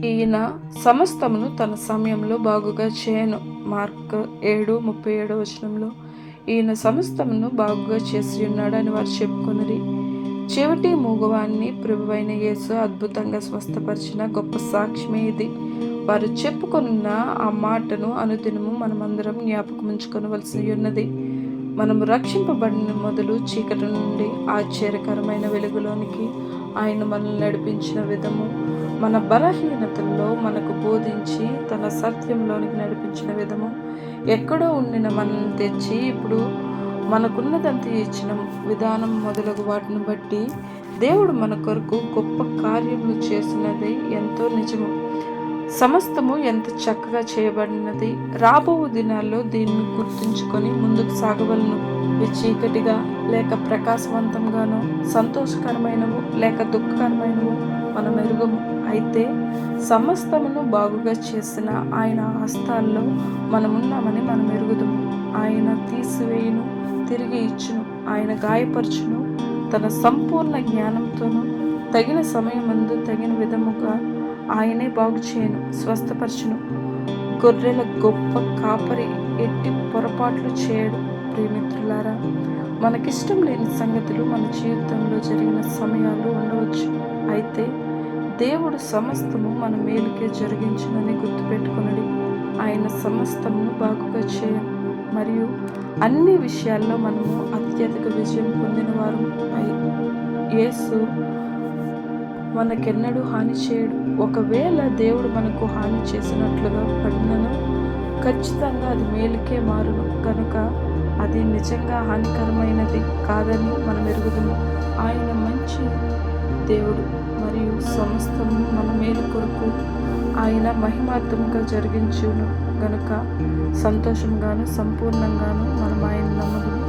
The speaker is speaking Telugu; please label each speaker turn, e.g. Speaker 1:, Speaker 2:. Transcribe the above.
Speaker 1: ఈయన సమస్తమును తన సమయంలో బాగుగా చేయను. మార్క్ ఏడు ముప్పై ఏడు వచనంలో ఈయన సమస్తమును బాగుగా చేసి ఉన్నాడు అని వారు చెప్పుకున్నది చెవిటి మూగవాన్ని ప్రభువైన యేసు అద్భుతంగా స్వస్థపరిచిన గొప్ప సాక్ష్యమే ఇది. వారు చెప్పుకున్న ఆ మాటను అనుదినము మనమందరం జ్ఞాపకం ఉంచుకొనవలసి ఉన్నది. మనము రక్షింపబడిన మొదలు చీకటి నుండి ఆశ్చర్యకరమైన వెలుగులోనికి ఆయన మనల్ని నడిపించిన విధము మన బలహీనతల్లో మనకు బోధించి తన సత్యంలోనికి నడిపించిన విధము ఎక్కడో ఉండిన మనల్ని తెచ్చి ఇప్పుడు మనకున్నదంతా ఇచ్చిన విధానం మొదలగు వాటిని బట్టి దేవుడు మన కొరకు గొప్ప కార్యములు చేసినది ఎంతో నిజము. సమస్తము ఎంత చక్కగా చేయబడినది రాబో దినాల్లో దీన్ని గుర్తుంచుకొని ముందుకు సాగవలను. అవి చీకటిగా లేక ప్రకాశవంతంగానో సంతోషకరమైనవు లేక దుఃఖకరమైనవు మనం ఎరుగము. అయితే సమస్తమును బాగుగా చేసిన ఆయన హస్తాల్లో మనమున్నామని మనం ఎరుగుదము. ఆయన తీసివేయును తిరిగి ఇచ్చును ఆయన గాయపరచును. తన సంపూర్ణ జ్ఞానంతోనూ తగిన సమయమందు తగిన విధముగా ఆయనే బాగు చేయను స్వస్థపరచును. గొర్రెల గొప్ప కాపరి ఎట్టి పొరపాట్లు చేయడు. ప్రియమిత్రులారా మనకిష్టం లేని సంగతులు మన జీవితంలో జరిగిన సమయాలు ఉండవచ్చు. అయితే దేవుడు సమస్తము మన మేలుకే జరిగించునని గుర్తుపెట్టుకునడి. ఆయన సమస్తమును బాగుగా చేయ. మరియు అన్ని విషయాల్లో మనము అత్యధిక విజయం పొందిన వారు యేసు మనకెన్నడూ హాని చేయడు. ఒకవేళ దేవుడు మనకు హాని చేసినట్లుగా పడినను ఖచ్చితంగా అది మేలుకే మారును. కనుక అది నిజంగా హానికరమైనది కాదని మనం ఎరుగుదము ఆయన మంచి దేవుడు మరియు సమస్తము మన మేలు కొరకు ఆయన మహిమార్థముగా జరిగించును గనుక సంతోషంగాను సంపూర్ణంగాను మనం ఆయన నమ్మదు